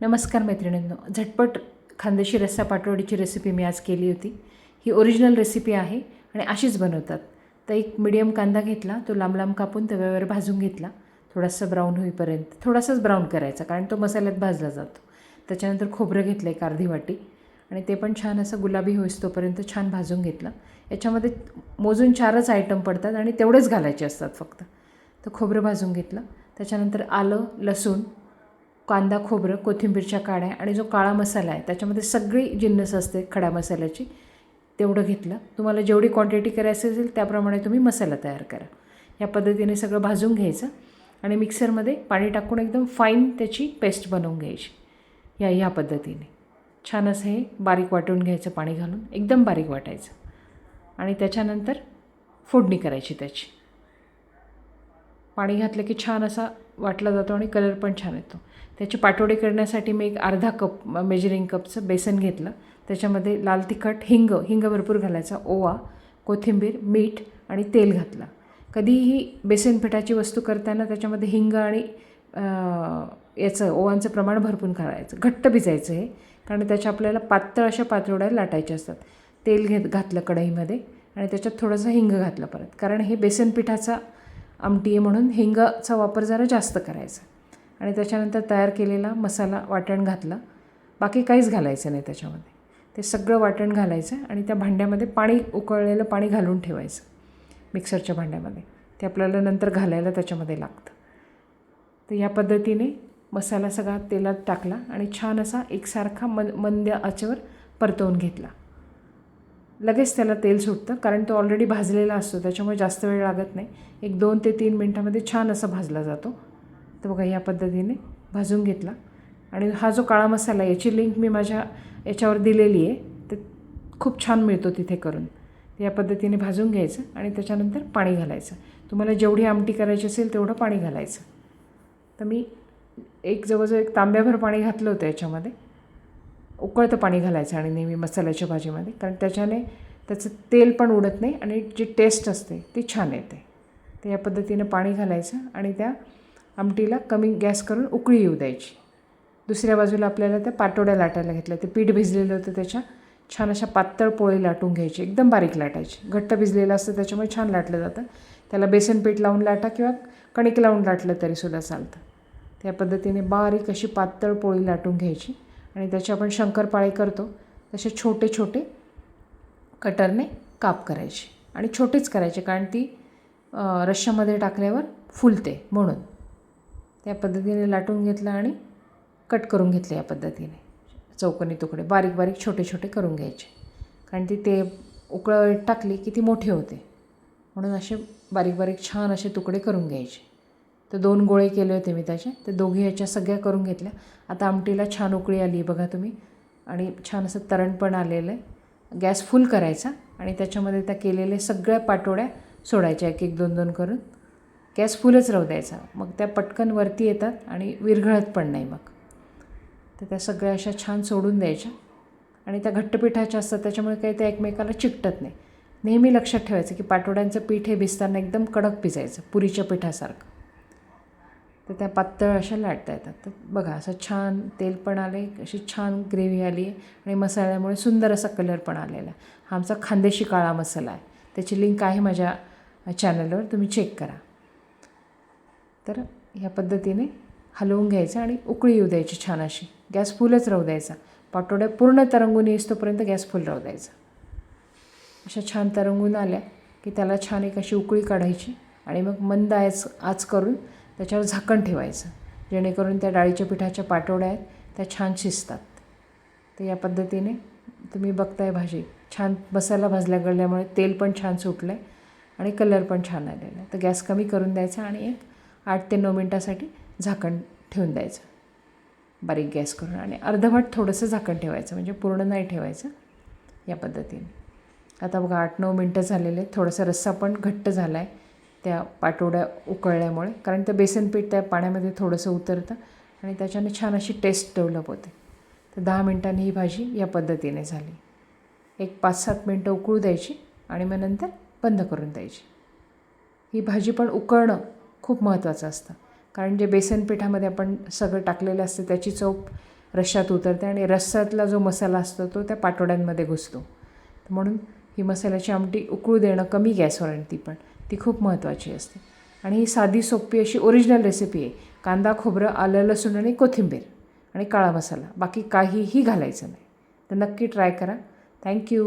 नमस्कार मैत्रिणींनो झटपट खानदेशी रस्सा पाटवडीची रेसिपी मी आज केली होती. ही ओरिजिनल रेसिपी आहे आणि अशीच बनवतात. तर एक मिडियम कांदा घेतला तो लांब लांब कापून तव्यावर भाजून घेतला. थोडासा ब्राऊन होईपर्यंत थोडासाच ब्राऊन करायचा कारण तो मसाल्यात भाजला जातो. त्याच्यानंतर खोबरं घेतलं एक अर्धी वाटी आणि ते पण छान असं गुलाबी होईस तोपर्यंत छान भाजून घेतलं. याच्यामध्ये मोजून चारच आयटम पडतात आणि तेवढेच घालायचे असतात फक्त. तर खोबरं भाजून घेतलं. त्याच्यानंतर आलं लसूण कांदा खोबरं कोथिंबीरच्या काड्या आणि जो काळा मसाला आहे त्याच्यामध्ये सगळी जिन्नस असते खड्या मसाल्याची तेवढं घेतलं. तुम्हाला जेवढी क्वांटिटी करायची असेल त्याप्रमाणे तुम्ही मसाला तयार करा. या पद्धतीने सगळं भाजून घ्यायचं आणि मिक्सरमध्ये पाणी टाकून एकदम फाईन त्याची पेस्ट बनवून घ्यायची. या ह्या पद्धतीने. छान असं हे बारीक वाटून घ्यायचं पाणी घालून एकदम बारीक वाटायचं. आणि त्याच्यानंतर फोडणी करायची त्याची. पाणी घातलं की छान असा वाटला जातो आणि कलर पण छान येतो. त्याची पाटोडे करण्यासाठी मी एक अर्धा कप मेजरिंग कपचं बेसन घेतलं. त्याच्यामध्ये लाल तिखट हिंग हिंग भरपूर घालायचा ओवा कोथिंबीर मीठ आणि तेल घातलं. कधीही बेसन पिठाची वस्तू करताना त्याच्यामध्ये हिंग आणि याचं ओवांचं प्रमाण भरपूर घालायचं. घट्ट भिजायचं हे कारण त्याच्या आपल्याला पातळ अशा पातोड्या लाटायच्या असतात. तेल घेत घातलं कढईमध्ये आणि त्याच्यात थोडंसं हिंग घातलं परत. कारण हे बेसन पिठाचा आमटी आहे म्हणून हिंगाचा वापर जरा जास्त करायचा. आणि त्याच्यानंतर तयार केलेला मसाला वाटण घातलं. बाकी काहीच घालायचं नाही त्याच्यामध्ये. ते सगळं वाटण घालायचं आणि त्या भांड्यामध्ये पाणी उकळलेलं पाणी घालून ठेवायचं. मिक्सरच्या भांड्यामध्ये. ते आपल्याला नंतर घालायला त्याच्यामध्ये लागतं. तर या पद्धतीने मसाला सगळा तेलात टाकला आणि छान असा एकसारखा मन मंद आचेवर परतवून घेतला. लगेच त्याला तेल सुटतं कारण तो ऑलरेडी भाजलेला असतो त्याच्यामुळे जास्त वेळ लागत नाही. एक दोन ते तीन मिनटामध्ये छान असा भाजला जातो. तर बघा या पद्धतीने भाजून घेतला. आणि हा जो काळा मसाला याची लिंक मी माझ्या याच्यावर दिलेली आहे. ते खूप छान मिळतो तिथे करून. या पद्धतीने भाजून घ्यायचं आणि त्याच्यानंतर पाणी घालायचं. तुम्हाला जेवढी आमटी करायची असेल तेवढं पाणी घालायचं. तर मी एक जवळजवळ एक तांब्याभर पाणी घातलं होतं याच्यामध्ये. उकळतं पाणी घालायचं आणि नेहमी मसाल्याच्या भाजीमध्ये कारण त्याच्याने त्याचं तेल पण उडत नाही आणि जी टेस्ट असते ती छान येते. तर या पद्धतीनं पाणी घालायचं आणि त्या आमटीला कमी गॅस करून उकळी येऊ द्यायची. दुसऱ्या बाजूला आपल्याला त्या पाटोड्या लाटायला घेतल्या. ते पीठ भिजलेलं होतं त्याच्या छान अशा पातळ पोळी लाटून घ्यायची. एकदम बारीक लाटायची. घट्ट भिजलेलं असतं त्याच्यामुळे छान लाटलं जातं. त्याला बेसन पीठ लावून लाटा किंवा कणिक लावून लाटलं तरीसुद्धा चालतं. त्या पद्धतीने बारीक अशी पातळ पोळी लाटून घ्यायची. आणि त्याचे आपण शंकरपाळे करतो तसे छोटे छोटे कटरने काप करायचे आणि छोटेच करायचे कारण ती रश्श्यामध्ये टाकल्यावर फुलते म्हणून. त्या पद्धतीने लाटून घेतलं आणि कट करून घेतलं या पद्धतीने. चौकोनी तुकडे बारीक बारीक छोटे छोटे करून घ्यायचे. कारण ती ते उकळ टाकली की ती मोठी होते. म्हणून असे बारीक बारीक छान असे तुकडे करून घ्यायचे. तर दोन गोळे केले होते मी त्याचे. ते दोघी ह्याच्या सगळ्या करून घेतल्या. आता आमटीला छान उकळी आली बघा तुम्ही. आणि छान असं तरण पण आलेलं आहे. गॅस फुल करायचा आणि त्याच्यामध्ये त्या केलेल्या सगळ्या पाटोड्या सोडायच्या एक एक दोन दोन करून. गॅस फुलच राहू द्यायचा. मग त्या पटकन वरती येतात आणि विरघळत पण नाही मग. तर त्या सगळ्या अशा छान सोडून द्यायच्या. आणि त्या घट्टपिठाच्या असतात त्याच्यामुळे काही त्या एकमेकाला चिकटत नाही. नेहमी लक्षात ठेवायचं की पाटोड्यांचं पीठ हे भिजताना एकदम कडक भिजायचं पुरीच्या पिठासारखं. तर त्या पातळ अशा लाटता येतात. तर बघा असं छान तेल पण आले अशी छान ग्रेव्ही आली आहे आणि मसाल्यामुळे सुंदर असा कलर पण आलेला आहे. हा आमचा खांदेशी काळा मसाला आहे. त्याची लिंक आहे माझ्या चॅनलवर तुम्ही चेक करा. तर ह्या पद्धतीने हलवून घ्यायचं आणि उकळी येऊ द्यायची छान अशी. गॅस फुलच राहू द्यायचा. पाटोड्या पूर्ण तरंगून येईस तोपर्यंत गॅस फुल राहू द्यायचा. अशा छान तरंगून आल्या की त्याला छान एक अशी उकळी काढायची आणि मग मंद आच आच करून त्याच्यावर झाकण ठेवायचं. जेणेकरून त्या डाळीच्या पिठाच्या पाटोड्या आहेत त्या छान शिजतात. तर या पद्धतीने तुम्ही बघताय भाजी. छान मसाला भाजल्या गळल्यामुळे तेल पण छान सुटलं आहे आणि कलर पण छान आलेला आहे. तर गॅस कमी करून द्यायचा आणि एक आठ ते नऊ मिनटासाठी झाकण ठेवून द्यायचं. बारीक गॅस करून आणि अर्धवट थोडंसं झाकण ठेवायचं म्हणजे पूर्ण नाही ठेवायचं या पद्धतीने. आता बघा आठ नऊ मिनटं झालेले थोडासा रस्सा पण घट्ट झाला आहे त्या पाटोड्या उकळल्यामुळे कारण ते बेसनपीठ त्या पाण्यामध्ये थोडंसं उतरतं आणि त्याच्याने छान अशी टेस्ट डेव्हलप होते. तर दहा मिनटांनी ही भाजी या पद्धतीने झाली. एक पाच सात मिनटं उकळू द्यायची आणि मग नंतर बंद करून द्यायची. ही भाजी पण उकळणं खूप महत्त्वाचं असतं. कारण जे बेसन पिठामध्ये आपण सगळं टाकलेलं असतं त्याची चव रश्श्यात उतरते आणि रस्स्यातला जो मसाला असतो तो त्या पाटोड्यांमध्ये घुसतो. म्हणून ही मसाल्याची आमटी उकळू देणं कमी गॅसवर आणि ती पण. ती खूप महत्त्वाची असते. आणि ही साधी सोपी अशी ओरिजिनल रेसिपी आहे. कांदा खोबरं आलं लसूण आणि कोथिंबीर आणि काळा मसाला. बाकी काहीही घालायचं नाही. तर नक्की ट्राय करा. थँक्यू